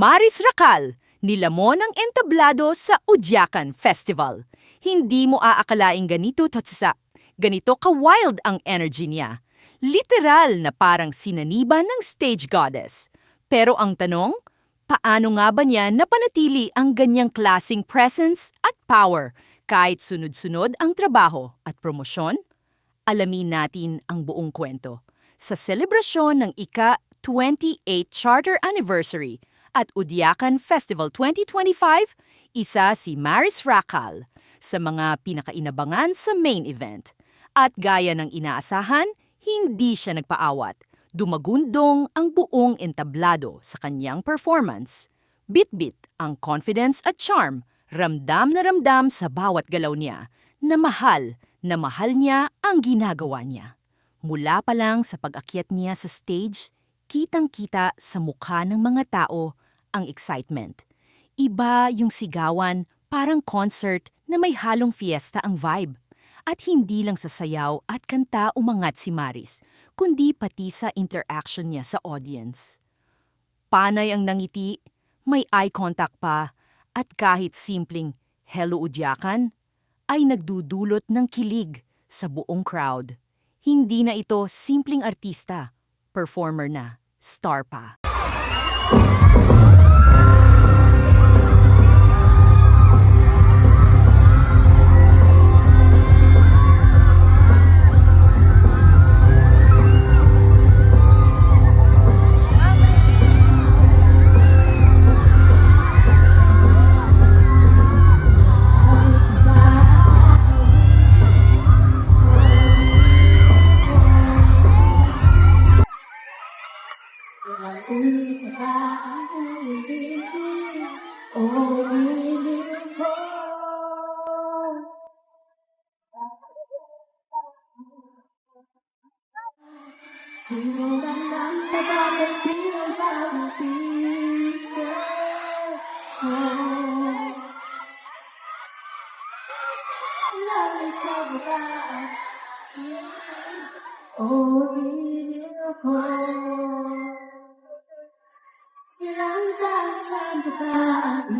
Maris Racal, nilamon ang entablado sa Udyakan Festival. Hindi mo aakalaing ganito totsa. Ganito ka-wild ang energy niya. Literal na parang sinaniba ng stage goddess. Pero ang tanong, paano nga ba niya napanatili ang ganyang klasing presence at power kahit sunod-sunod ang trabaho at promosyon? Alamin natin ang buong kwento sa selebrasyon ng ika-28 Charter Anniversary at Udyakan Festival 2025, isa si Maris Racal sa mga pinakainabangan sa main event. At gaya ng inaasahan, hindi siya nagpaawat. Dumagundong ang buong entablado sa kanyang performance. Bit-bit ang confidence at charm, ramdam na ramdam sa bawat galaw niya, na mahal na mahal niya ang ginagawa niya. Mula pa lang sa pag-akyat niya sa stage, kitang-kita sa mukha ng mga tao ang excitement. Iba yung sigawan, parang concert na may halong fiesta ang vibe. At hindi lang sa sayaw at kanta umangat si Maris, kundi pati sa interaction niya sa audience. Panay ang nangiti, may eye contact pa, at kahit simpleng hello udyakan, ay nagdudulot ng kilig sa buong crowd. Hindi na ito simpleng artista, performer na, star pa. You and I never feel about the future. Oh, love is all about you. Only miracle. Love is all about you.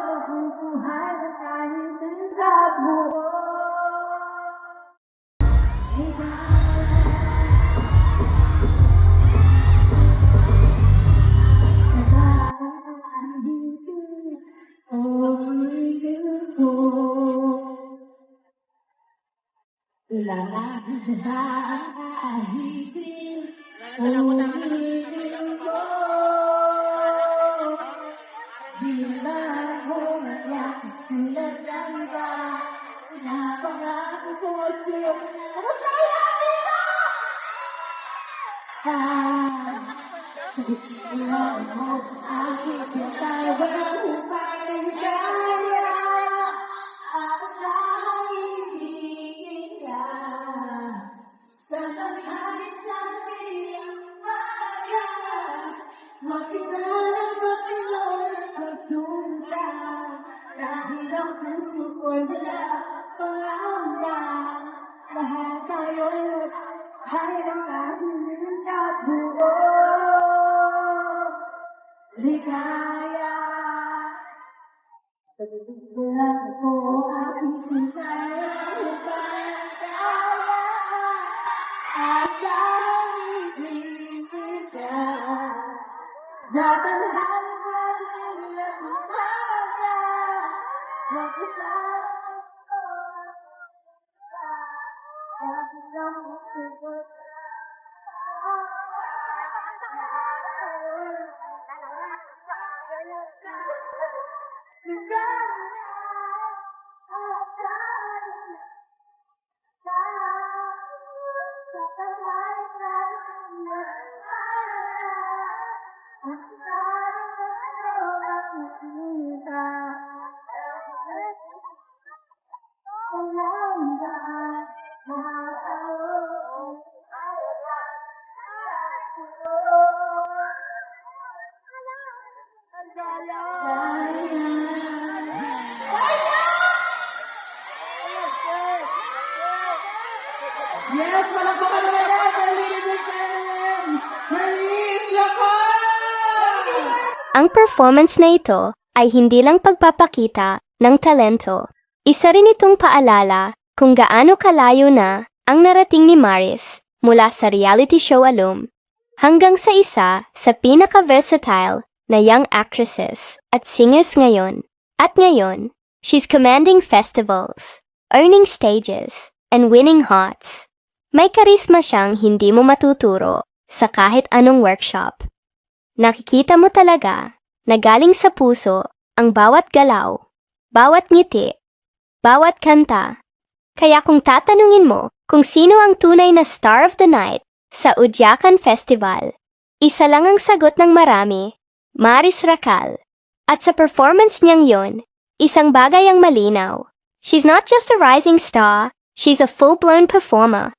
po ang sa Lahat tao bubuhay na kahit ang I'm gonna go to the eu I'm gonna go to the hospital. I'm gonna go to the hospital. I'm gonna go to the hospital. Dahil ang puso ko'y wala parangga Lahat tayo'y ay nakahiling at buo Ligaya Sa bulan ko aking Love is all. Yes, malagpakan naman natin, ladies and gentlemen, Marie Chacon! Ang performance na ito ay hindi lang pagpapakita ng talento. Isa rin itong paalala kung gaano kalayo na ang narating ni Maris mula sa reality show alum hanggang sa isa sa pinaka-versatile na young actresses at singers ngayon. At ngayon, she's commanding festivals, earning stages, and winning hearts. May karisma siyang hindi mo matuturo sa kahit anong workshop. Nakikita mo talaga na galing sa puso ang bawat galaw, bawat ngiti, bawat kanta. Kaya kung tatanungin mo kung sino ang tunay na star of the night sa Udyakan Festival, isa lang ang sagot ng marami, Maris Racal. At sa performance niyang yon, isang bagay ang malinaw. She's not just a rising star, she's a full-blown performer.